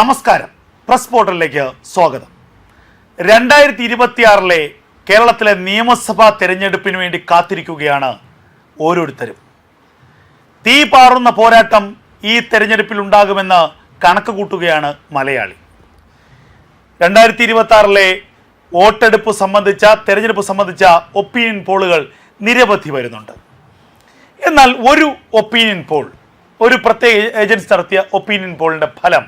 നമസ്കാരം. പ്രസ് പോർട്ടലിലേക്ക് സ്വാഗതം. രണ്ടായിരത്തി ഇരുപത്തിയാറിലെ കേരളത്തിലെ നിയമസഭാ തെരഞ്ഞെടുപ്പിന് വേണ്ടി കാത്തിരിക്കുകയാണ് ഓരോരുത്തരും. തീ പാറുന്ന പോരാട്ടം ഈ തെരഞ്ഞെടുപ്പിൽ ഉണ്ടാകുമെന്ന് കണക്ക് കൂട്ടുകയാണ് മലയാളി. രണ്ടായിരത്തി ഇരുപത്തി വോട്ടെടുപ്പ് സംബന്ധിച്ച തെരഞ്ഞെടുപ്പ് സംബന്ധിച്ച ഒപ്പീനിയൻ പോളുകൾ നിരവധി വരുന്നുണ്ട്. എന്നാൽ ഒരു ഒപ്പീനിയൻ പോൾ ഒരു പ്രത്യേക ഏജൻസി നടത്തിയ ഒപ്പീനിയൻ പോളിന്റെ ഫലം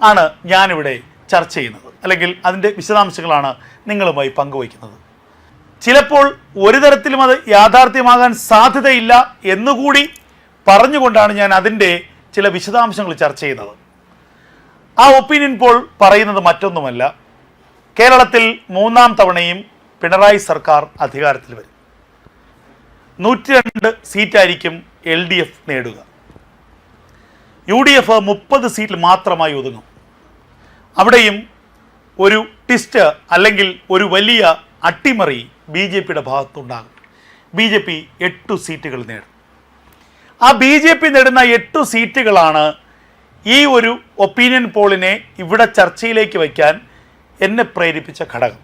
ആണ് ഞാനിവിടെ ചർച്ച ചെയ്യുന്നത്. അല്ലെങ്കിൽ അതിന്റെ വിശദാംശങ്ങളാണ് നിങ്ങളുമായി പങ്കുവയ്ക്കുന്നത്. ചിലപ്പോൾ ഒരു തരത്തിലും അത് യാഥാർത്ഥ്യമാകാൻ സാധ്യതയില്ല എന്നുകൂടി പറഞ്ഞുകൊണ്ടാണ് ഞാൻ അതിന്റെ ചില വിശദാംശങ്ങൾ ചർച്ച ചെയ്യുന്നത്. ആ ഒപ്പീനിയൻ പോൾ പറയുന്നത് മറ്റൊന്നുമല്ല. കേരളത്തിൽ മൂന്നാം തവണയും പിണറായി സർക്കാർ അധികാരത്തിൽ വരും. നൂറ്റി രണ്ട് സീറ്റായിരിക്കും എൽ ഡി എഫ് നേടുക. യു ഡി എഫ് മുപ്പത് സീറ്റിൽ മാത്രമായി ഒതുങ്ങും. അവിടെയും ഒരു ട്വിസ്റ്റ് അല്ലെങ്കിൽ ഒരു വലിയ അട്ടിമറി ബി ജെ പിയുടെ ഭാഗത്തുണ്ടാകും. ബി ജെ പി എട്ടു സീറ്റുകൾ നേടും. ആ ബി ജെ പി നേടുന്ന എട്ടു സീറ്റുകളാണ് ഈ ഒരു ഒപ്പീനിയൻ പോളിനെ ഇവിടെ ചർച്ചയിലേക്ക് വയ്ക്കാൻ എന്നെ പ്രേരിപ്പിച്ച ഘടകം.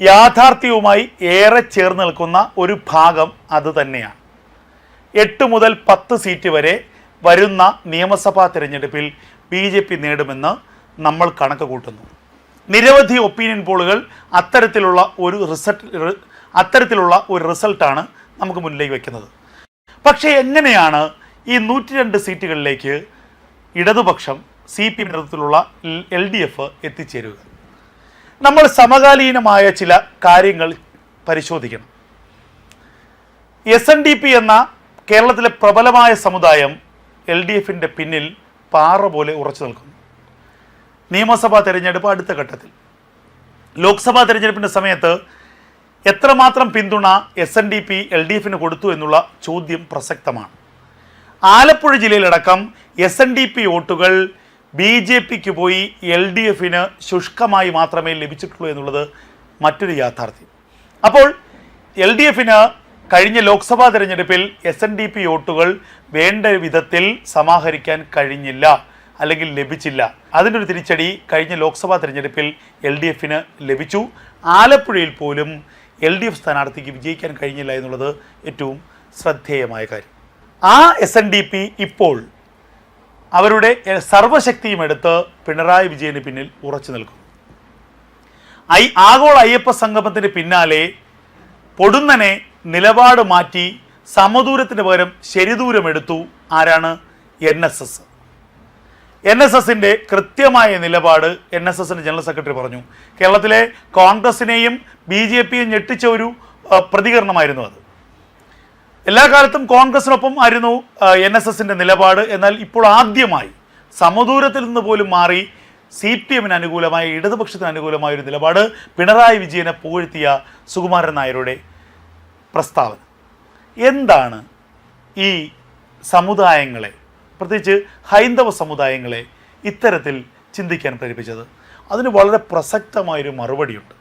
യാഥാർത്ഥ്യവുമായി ഏറെ ചേർന്ന് നിൽക്കുന്ന ഒരു ഭാഗം അത് തന്നെയാണ്. എട്ട് മുതൽ പത്ത് സീറ്റ് വരെ വരുന്ന നിയമസഭാ തിരഞ്ഞെടുപ്പിൽ ബി ജെ പി നേടുമെന്ന് നമ്മൾ കണക്ക് കൂട്ടുന്നു. നിരവധി ഒപ്പീനിയൻ പോളുകൾ അത്തരത്തിലുള്ള ഒരു റിസൾട്ട് അത്തരത്തിലുള്ള ഒരു റിസൾട്ടാണ് നമുക്ക് മുന്നിലേക്ക് വെക്കുന്നത്. പക്ഷേ എങ്ങനെയാണ് ഈ നൂറ്റി രണ്ട് സീറ്റുകളിലേക്ക് ഇടതുപക്ഷം സി പി നേതൃത്വത്തിലുള്ള എൽ ഡി എഫ് എത്തിച്ചേരുക? നമ്മൾ സമകാലീനമായ ചില കാര്യങ്ങൾ പരിശോധിക്കണം. എസ് എൻ ഡി പി എന്ന കേരളത്തിലെ പ്രബലമായ സമുദായം എൽ ഡി എഫിന്റെ പിന്നിൽ പാറ പോലെ ഉറച്ചു നിൽക്കുന്നു. നിയമസഭാ തെരഞ്ഞെടുപ്പ് അടുത്ത ഘട്ടത്തിൽ. ലോക്സഭാ തെരഞ്ഞെടുപ്പിന്റെ സമയത്ത് എത്രമാത്രം പിന്തുണ S N D P L D എഫിന് കൊടുത്തു എന്നുള്ള ചോദ്യം പ്രസക്തമാണ്. ആലപ്പുഴ ജില്ലയിലടക്കം എസ് എൻ ഡി പി വോട്ടുകൾ ബി ജെ പിക്ക് പോയി എൽ ഡി എഫിന് ശുഷ്കമായി മാത്രമേ ലഭിച്ചിട്ടുള്ളൂ എന്നുള്ളത് മറ്റൊരു യാഥാർത്ഥ്യം. അപ്പോൾ എൽ ഡി എഫിന് കഴിഞ്ഞ ലോക്സഭാ തെരഞ്ഞെടുപ്പിൽ എസ് എൻ ഡി പി വോട്ടുകൾ വേണ്ട വിധത്തിൽ സമാഹരിക്കാൻ കഴിഞ്ഞില്ല. അല്ലെങ്കിൽ ലഭിച്ചില്ല. അതിന്റെ ഒരു തിരിച്ചടി കഴിഞ്ഞ ലോക്സഭാ തിരഞ്ഞെടുപ്പിൽ എൽ ഡി എഫിന് ലഭിച്ചു. ആലപ്പുഴയിൽ പോലും എൽ ഡി എഫ് സ്ഥാനാർത്ഥിക്ക് വിജയിക്കാൻ കഴിഞ്ഞില്ല എന്നുള്ളത് ഏറ്റവും ശ്രദ്ധേയമായ കാര്യം. ആ എസ് എൻ ഡി പി ഇപ്പോൾ അവരുടെ സർവശക്തിയും എടുത്ത് പിണറായി വിജയന് പിന്നിൽ ഉറച്ചു നിൽക്കുന്നു. ഐ ആഗോള അയ്യപ്പ സംഗമത്തിന് പിന്നാലെ പൊടുന്നനെ നിലപാട് മാറ്റി സമദൂരത്തിന് പകരം ശരിദൂരം എടുത്തു ആരാണ് N S S. N S എസിന്റെ കൃത്യമായ നിലപാട് എൻ എസ് എസിന്റെ ജനറൽ സെക്രട്ടറി പറഞ്ഞു. കേരളത്തിലെ കോൺഗ്രസിനെയും ബി ജെ പിയും ഞെട്ടിച്ച ഒരു പ്രതികരണമായിരുന്നു അത്. എല്ലാ കാലത്തും കോൺഗ്രസിനൊപ്പം ആയിരുന്നു എൻ എസ് എസിന്റെ നിലപാട്. എന്നാൽ ഇപ്പോൾ ആദ്യമായി സമദൂരത്തിൽ നിന്ന് പോലും മാറി സി പി എമ്മിന് അനുകൂലമായ ഇടതുപക്ഷത്തിന് അനുകൂലമായ ഒരു നിലപാട് പിണറായി വിജയനെ പുകഴ്ത്തിയ സുകുമാരൻ നായരുടെ പ്രസ്താവന. എന്താണ് ഈ സമുദായങ്ങളെ പ്രത്യേകിച്ച് ഹൈന്ദവ സമുദായങ്ങളെ ഇത്തരത്തിൽ ചിന്തിക്കാൻ പ്രേരിപ്പിച്ചത്. അതിന് വളരെ പ്രസക്തമായൊരു മറുപടിയുണ്ട്.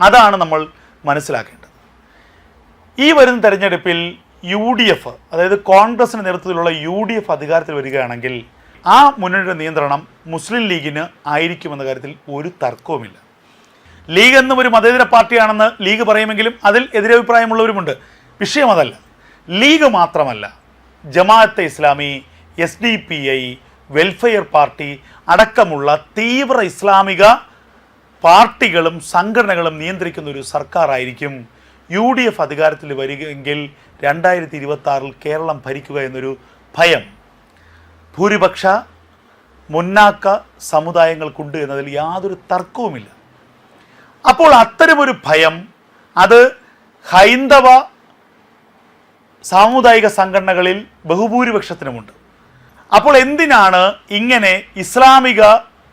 അതാണ് നമ്മൾ മനസ്സിലാക്കേണ്ടത്. ഈ വരുന്ന തെരഞ്ഞെടുപ്പിൽ യു ഡി എഫ് അതായത് കോൺഗ്രസിന്റെ നേതൃത്വത്തിലുള്ള യു ഡി എഫ് അധികാരത്തിൽ വരികയാണെങ്കിൽ ആ മുന്നണിയുടെ നിയന്ത്രണം മുസ്ലിം ലീഗിന് ആയിരിക്കുമെന്ന കാര്യത്തിൽ ഒരു തർക്കവുമില്ല. ലീഗ് എന്നും ഒരു മതേതര പാർട്ടിയാണെന്ന് ലീഗ് പറയുമെങ്കിലും അതിൽ എതിരഭിപ്രായമുള്ളവരുമുണ്ട്. വിഷയം അതല്ല ലീഗ് മാത്രമല്ല Jamaat-e Islami S D P I welfare party അടക്കമുള്ള തീവ്ര ഇസ്ലാമിക പാർട്ടികളും സംഘടനകളും നിയന്ത്രിക്കുന്ന ഒരു സർക്കാരായിരിക്കും. യു ഡി എഫ് അധികാരത്തിൽ വരികെങ്കിൽ രണ്ടായിരത്തി ഇരുപത്തി ആറിൽ കേരളം ഭരിക്കുക എന്നൊരു ഭയം. ഭൂരിപക്ഷ മുന്നാക്ക സമുദായങ്ങൾക്കുണ്ട് എന്നതിൽ യാതൊരു തർക്കവുമില്ല. അപ്പോൾ അത്തരമൊരു ഭയം അത് ഹൈന്ദവ സാമുദായിക സംഘടനകളിൽ ബഹുഭൂരിപക്ഷത്തിനുമുണ്ട്. അപ്പോൾ എന്തിനാണ് ഇങ്ങനെ ഇസ്ലാമിക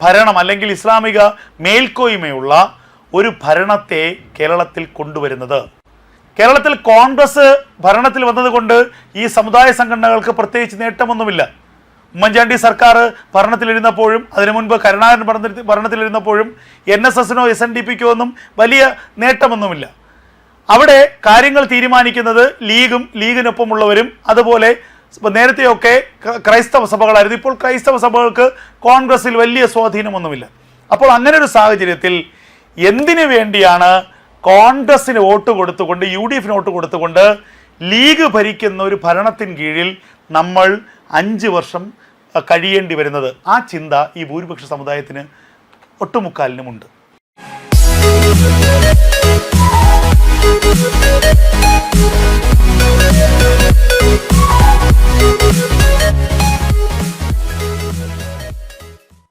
ഭരണം അല്ലെങ്കിൽ ഇസ്ലാമിക മേൽക്കോയ്മയുള്ള ഒരു ഭരണത്തെ കേരളത്തിൽ കൊണ്ടുവരുന്നത്? കേരളത്തിൽ കോൺഗ്രസ് ഭരണത്തിൽ വന്നതുകൊണ്ട് ഈ സമുദായ സംഘടനകൾക്ക് പ്രത്യേകിച്ച് നേട്ടമൊന്നുമില്ല. ഉമ്മൻചാണ്ടി സർക്കാർ ഭരണത്തിലിരുന്നപ്പോഴും അതിനു മുൻപ് കരുണാകരൻ ഭരണത്തിൽ ഭരണത്തിലിരുന്നപ്പോഴും എൻ എസ് എസിനോ എസ് എൻ ഡി പിക്കോ ഒന്നും വലിയ നേട്ടമൊന്നുമില്ല. അവിടെ കാര്യങ്ങൾ തീരുമാനിക്കുന്നത് ലീഗും ലീഗിനൊപ്പമുള്ളവരും അതുപോലെ ഇപ്പൊ നേരത്തെയൊക്കെ ക്രൈസ്തവ സഭകളായിരുന്നു. ഇപ്പോൾ ക്രൈസ്തവ സഭകൾക്ക് കോൺഗ്രസിൽ വലിയ സ്വാധീനമൊന്നുമില്ല. അപ്പോൾ അങ്ങനെ ഒരു സാഹചര്യത്തിൽ എന്തിനു വേണ്ടിയാണ് കോൺഗ്രസിന് വോട്ട് കൊടുത്തുകൊണ്ട് യു ഡി എഫിന് വോട്ട് കൊടുത്തുകൊണ്ട് ലീഗ് ഭരിക്കുന്ന ഒരു ഭരണത്തിന് കീഴിൽ നമ്മൾ അഞ്ച് വർഷം കഴിയേണ്ടി വരുന്നത്? ആ ചിന്ത ഈ ഭൂരിപക്ഷ സമുദായത്തിന് ഒട്ടുമുക്കാലിനുമുണ്ട്.